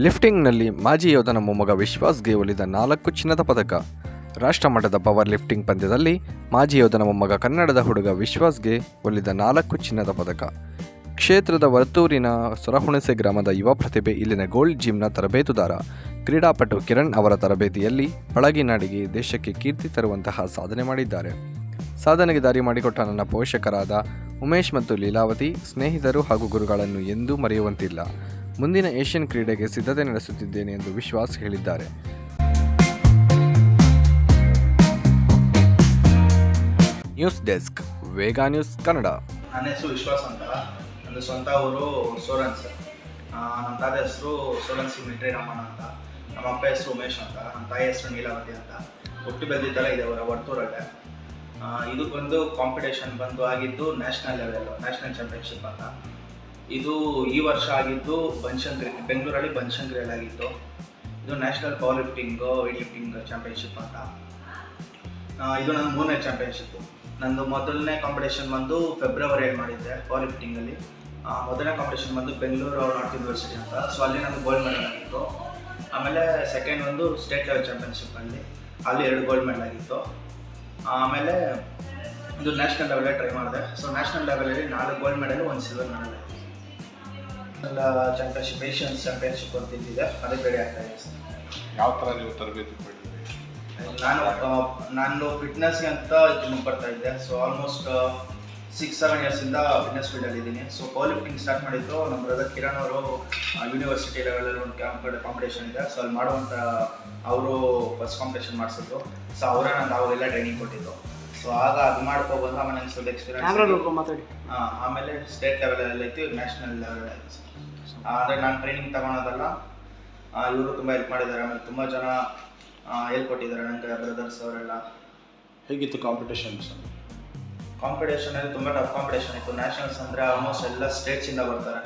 ಲಿಫ್ಟಿಂಗ್ನಲ್ಲಿ ಮಾಜಿ ಯೋಧನ ಮೊಮ್ಮಗ ವಿಶ್ವಾಸ್ಗೆ ಒಲಿದ ನಾಲ್ಕು ಚಿನ್ನದ ಪದಕ. ರಾಷ್ಟ್ರಮಟ್ಟದ ಪವರ್ ಲಿಫ್ಟಿಂಗ್ ಪಂದ್ಯದಲ್ಲಿ ಮಾಜಿ ಯೋಧನ ಮೊಮ್ಮಗ ಕನ್ನಡದ ಹುಡುಗ ವಿಶ್ವಾಸ್ಗೆ ಒಲಿದ ನಾಲ್ಕು ಚಿನ್ನದ ಪದಕ. ಕ್ಷೇತ್ರದ ವರ್ತೂರಿನ ಸೊರಹುಣಸೆ ಗ್ರಾಮದ ಯುವ ಪ್ರತಿಭೆ ಇಲ್ಲಿನ ಗೋಲ್ಡ್ ಜಿಮ್ನ ತರಬೇತುದಾರ. ಕ್ರೀಡಾಪಟು ಕಿರಣ್ ಅವರ ತರಬೇತಿಯಲ್ಲಿ ಪಳಗಿನಾಡಿಗೆ ದೇಶಕ್ಕೆ ಕೀರ್ತಿ ತರುವಂತಹ ಸಾಧನೆ ಮಾಡಿದ್ದಾರೆ. ಸಾಧನೆಗೆ ದಾರಿ ಮಾಡಿಕೊಟ್ಟ ನನ್ನ ಪೋಷಕರಾದ ಉಮೇಶ್ ಮತ್ತು ಲೀಲಾವತಿ ಸ್ನೇಹಿತರು ಹಾಗೂ ಗುರುಗಳನ್ನು ಎಂದೂ ಮರೆಯುವಂತಿಲ್ಲ. ಮುಂದಿನ ಏಷ್ಯನ್ ಕ್ರೀಡೆಗೆ ಸಿದ್ಧತೆ ನಡೆಸುತ್ತಿದ್ದೇನೆ ಎಂದು ವಿಶ್ವಾಸ್ ಹೇಳಿದ್ದಾರೆ. News desk, Vega news Kannada. ನನ್ನ ಹೆಸರು ವಿಶ್ವಾಸ್ ಅಂತ. ನನ್ನ ಸ್ವಂತ ಊರು ಸೋಲನ್ಸ್ ನಮ್ಮ ತಾತ ಹೆಸರು ಸೋರನ್ ಸಿಂಗ್ ರಮಣ ಅಂತ. ನಮ್ಮ ಅಪ್ಪ ಹೆಸರು ಉಮೇಶ್ ಅಂತ. ನಮ್ಮ ತಾಯಿ ಹೆಸರು ನೀಲಾವತಿ ಅಂತ. ಹುಟ್ಟಿ ಬೆಳೆದಿದ್ದೆಲ್ಲ ಇದೆ ಅವರ ವರ್ತೂರಲ್ಲೇ ಇದು ಬಂದು ಕಾಂಪಿಟೇಷನ್ ಬಂದು ಆಗಿದ್ದು ನ್ಯಾಷನಲ್ ಲೆವೆಲ್ ನ್ಯಾಷನಲ್ ಚಾಂಪಿಯನ್ಶಿಪ್ ಅಂತ. ಇದು ಈ ವರ್ಷ ಆಗಿದ್ದು ಬನಶಂಕರಿ, ಬೆಂಗಳೂರಲ್ಲಿ ಬನಶಂಕರಿಯಲ್ಲಿ ಆಗಿತ್ತು ಇದು national power lifting weight lifting championship ಅಂತ. ಇದು ನನ್ನ ಮೂರನೇ ಚಾಂಪಿಯನ್ಶಿಪ್ಪು ನಂದು ಮೊದಲನೇ ಕಾಂಪಿಟೇಷನ್ ಬಂದು ಫೆಬ್ರವರಿಯಲ್ಲಿ ಮಾಡಿದ್ದೆ ಪವರ್ ಲಿಫ್ಟಿಂಗಲ್ಲಿ ಮೊದಲನೇ ಕಾಂಪಿಟೇಷನ್ ಬಂದು ಬೆಂಗಳೂರು ನಾರ್ತ್ ಯೂನಿವರ್ಸಿಟಿ ಅಂತ. ಸೊ ಅಲ್ಲಿ ನನಗೆ ಗೋಲ್ಡ್ ಮೆಡಲ್ ಆಗಿತ್ತು. ಆಮೇಲೆ ಸೆಕೆಂಡ್ ಒಂದು ಸ್ಟೇಟ್ ಲೆವೆಲ್ ಚಾಂಪಿಯನ್ಶಿಪ್ಪಲ್ಲಿ ಅಲ್ಲಿ. ಎರಡು ಗೋಲ್ಡ್ ಮೆಡಲ್ ಆಗಿತ್ತು. ಆಮೇಲೆ ಇದು ನ್ಯಾಷನಲ್ ಲೆವೆಲೇ ಟ್ರೈ ಮಾಡಿದೆ. ಸೊ ನ್ಯಾಷನಲ್ ಲೆವೆಲಲ್ಲಿ ನಾಲ್ಕು ಗೋಲ್ಡ್ ಮೆಡಲ್ ಒಂದು silver medal championship Asians championship ಅಂತ ಇದ್ದಿದೆ ಅದೇ ಬೇರೆ ಆಗ್ತಾ ಇದೆ. ಸರ್ ಯಾವ ಥರ ನೀವು ತರಬೇತಿ ನಾನು ನಾನು ಫಿಟ್ನೆಸ್ಗೆ ಅಂತ ಜಿಮ್ ಬರ್ತಾ ಇದ್ದೆ. ಸೊ ಆಲ್ಮೋಸ್ಟ್ ಸಿಕ್ಸ್ ಸೆವೆನ್ ಇಯರ್ಸಿಂದ ಫಿಟ್ನೆಸ್ ಫೀಲ್ಡಲ್ಲಿ ಇದ್ದೀನಿ. ಸೊ ಪವರ್ ಲಿಫ್ಟಿಂಗ್ ಸ್ಟಾರ್ಟ್ ಮಾಡಿದ್ದು ನಮ್ಮ ಬ್ರದರ್ ಕಿರಣ್ ಅವರು ಯೂನಿವರ್ಸಿಟಿ ಲೆವೆಲಲ್ಲಿ ಒಂದು ಕ್ಯಾಂಪ್ ಕಾಂಪಿಟೇಷನ್ ಇದೆ. ಸೊ ಅಲ್ಲಿ ಮಾಡುವಂಥ ಅವರು ಫಸ್ಟ್ ಕಾಂಪಿಟೇಷನ್ ಮಾಡಿಸಿದ್ರು. ಸೊ ಅವರೇ ನಾನು ಅವಾಗೆಲ್ಲ ಟ್ರೈನಿಂಗ್ ಕೊಟ್ಟಿದ್ದು. ಸೊ ಆಗ ಅದು ಮಾಡ್ಕೋಬಹುದು ಆಮೇಲೆ ನಂಗೆ ಸ್ವಲ್ಪ ಎಕ್ಸ್ಪೀರಿಯನ್ಸ್ ಮಾತಾಡಿ. ಆಮೇಲೆ ಸ್ಟೇಟ್ ಲೆವೆಲಲ್ಲಿ ಐತಿ ನ್ಯಾಷನಲ್ ಲೆವೆಲ್ ಆಯ್ತು ಅಂದರೆ ನಾನು ಟ್ರೈನಿಂಗ್ ತಗೊಳೋದಲ್ಲ ಇವರು ತುಂಬ ಹೆಲ್ಪ್ ಮಾಡಿದ್ದಾರೆ. ಆಮೇಲೆ ತುಂಬ ಜನ ಹೆಲ್ಪ್ ಕೊಟ್ಟಿದ್ದಾರೆ ನನಗೆ ಬ್ರದರ್ಸ್ ಅವರೆಲ್ಲ. ಹೇಗಿತ್ತು ಕಾಂಪಿಟೇಷನ್ಸ್ ಕಾಂಪಿಟೇಷನಲ್ಲಿ ತುಂಬ ಟಫ್ ಕಾಂಪಿಟೇಷನ್ ಇತ್ತು. ನ್ಯಾಷನಲ್ಸ್ ಅಂದರೆ ಆಲ್ಮೋಸ್ಟ್ ಎಲ್ಲ ಸ್ಟೇಟ್ಸಿಂದ ಬರ್ತಾರೆ.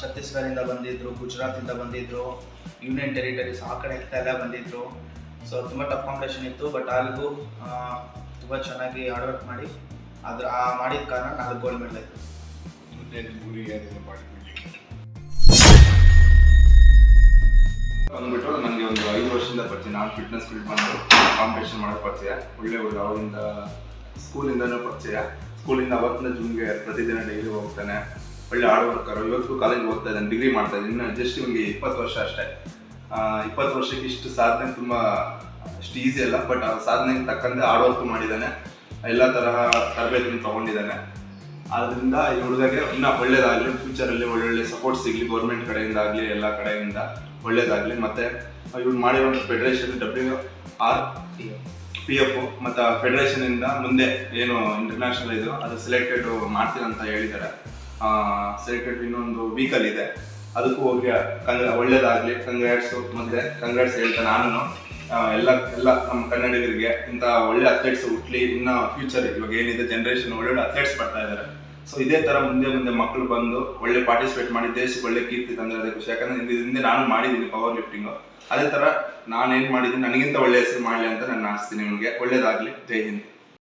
ಛತ್ತೀಸ್ಗಢ ಛತ್ತೀಸ್ಗಢದಿಂದ ಬಂದಿದ್ರು ಗುಜರಾತಿಂದ ಬಂದಿದ್ರು ಯೂನಿಯನ್ ಟೆರಿಟರೀಸ್ ಆ ಕಡೆ ಎಲ್ಲ ಬಂದಿದ್ರು. ಸೊ ತುಂಬ ಟಫ್ ಕಾಂಪಿಟೇಷನ್ ಇತ್ತು ಬಟ್ ಅಲ್ಲಿಗೂ ತುಂಬ ಚೆನ್ನಾಗಿ ಹಾರ್ಡ್ ವರ್ಕ್ ಮಾಡಿ ಅದ್ರ ಆ ಮಾಡಿದ ಕಾರಣ ನಾಲ್ಕು ಗೋಲ್ಡ್ ಮೆಡಲ್ ಆಯಿತು ಮುಂದೆ ಗುರಿ ಬಂದ್ಬಿಟ್ಟು ನನಗೆ ಒಂದು ಐದು ವರ್ಷದಿಂದ ಬರ್ತೀನಿ. ನಾನು ಫಿಟ್ನೆಸ್ ಫೀಲ್ಡ್ ಬಂದು ಕಾಂಪಿಟೇಷನ್ ಮಾಡೋಕೆ ಪರಿಚಯ ಒಳ್ಳೆ ಹುಡುಗ ಅವರಿಂದ ಸ್ಕೂಲಿಂದನೂ ಪರಿಚಯ ಸ್ಕೂಲಿಂದ ಅವತ್ತಿನ ಜಿಮ್ಗೆ ಪ್ರತಿದಿನ ಡೈಲಿ ಹೋಗ್ತಾನೆ. ಒಳ್ಳೆ ಹಾರ್ಡ್ ವರ್ಕರು ಇವತ್ತು ಕಾಲೇಜ್ ಓದ್ತಾ ಇದ್ದಾನೆ ಡಿಗ್ರಿ ಮಾಡ್ತಾ ಇದ್ದಾನೆ. ಇನ್ನು ಜಸ್ಟ್ ಇವನಿಗೆ ಇಪ್ಪತ್ತು ವರ್ಷ ಅಷ್ಟೇ. ಇಪ್ಪತ್ತು ವರ್ಷಕ್ಕೆ ಇಷ್ಟು ಸಾಧನೆ ತುಂಬ ಅಷ್ಟು ಈಸಿ ಅಲ್ಲ ಬಟ್ ಆ ಸಾಧನೆಗೆ ತಕ್ಕಂತೆ ಹಾರ್ಡ್ ಮಾಡಿದ್ದಾನೆ. ಎಲ್ಲ ತರಹ ತರಬೇತಿಯನ್ನು ತಗೊಂಡಿದ್ದಾನೆ. ಆದ್ರಿಂದ ಈ ಹುಡುಗಗೆ ಇನ್ನೂ ಒಳ್ಳೇದಾಗಲಿ ಫ್ಯೂಚರಲ್ಲಿ ಒಳ್ಳೊಳ್ಳೆ ಸಪೋರ್ಟ್ ಸಿಗಲಿ ಗೌರ್ಮೆಂಟ್ ಕಡೆಯಿಂದ ಆಗಲಿ ಎಲ್ಲ ಕಡೆಯಿಂದ ಒಳ್ಳೇದಾಗಲಿ. ಮತ್ತು ಇವ್ರು ಮಾಡಿರೋ federation W R P F ಮತ್ತು ಫೆಡರೇಷನಿಂದ ಮುಂದೆ ಏನು ಇಂಟರ್ನ್ಯಾಷನಲ್ ಇದು, ಅದು ಸೆಲೆಕ್ಟೆಡ್ ಮಾಡ್ತೀನಿ ಅಂತ ಹೇಳಿದ್ದಾರೆ. ಸೆಲೆಕ್ಟೆಡ್ ಇನ್ನೊಂದು ವೀಕಲ್ ಇದೆ. ಅದಕ್ಕೂ ಹೋಗಿ ಕಂಗ್ರ, ಒಳ್ಳೇದಾಗಲಿ. ಕಂಗ್ರಾಟ್ಸು ಮುಂದೆ ಕಂಗ್ರಾಟ್ಸ್ ಹೇಳ್ತಾ ನಾನು ಎಲ್ಲ ಎಲ್ಲ ನಮ್ಮ ಕನ್ನಡಿಗರಿಗೆ ಇಂಥ ಒಳ್ಳೆ ಅಥ್ಲೆಟ್ಸ್ ಹುಟ್ಲಿ, ಇನ್ನ ಫ್ಯೂಚರ್ ಇವಾಗ ಏನಿದೆ ಜನರೇಷನ್ ಒಳ್ಳೊಳ್ಳೆ ಅಥ್ಲೆಟ್ಸ್ ಬರ್ತಾ ಇದ್ದಾರೆ ಸೊ ಇದೇ ತರ ಮುಂದೆ ಮುಂದೆ ಮಕ್ಕಳು ಬಂದು ಒಳ್ಳೆ ಪಾರ್ಟಿಸಿಪೇಟ್ ಮಾಡಿ, ದೇಶಕ್ಕೆ ಒಳ್ಳೆ ಕೀರ್ತಿ ತಂದ್ರೆ ಅದೇ ಖುಷಿ. ಯಾಕಂದ್ರೆ ಹಿಂದೆ ನಾನು ಮಾಡಿದ್ದೀನಿ ಪವರ್ ಲಿಫ್ಟಿಂಗ್ ಅದೇ ತರ ನಾನು ಏನ್ ಮಾಡಿದ್ದೀನಿ, ನನಗಿಂತ ಒಳ್ಳೆ ಹೆಸರು ಮಾಡಲಿ ಅಂತ ನಾನು ಆಸ್ತೀನಿ ನಿಮಗೆ. ಒಳ್ಳೇದಾಗ್ಲಿ. ಜೈ ಹಿಂದ್.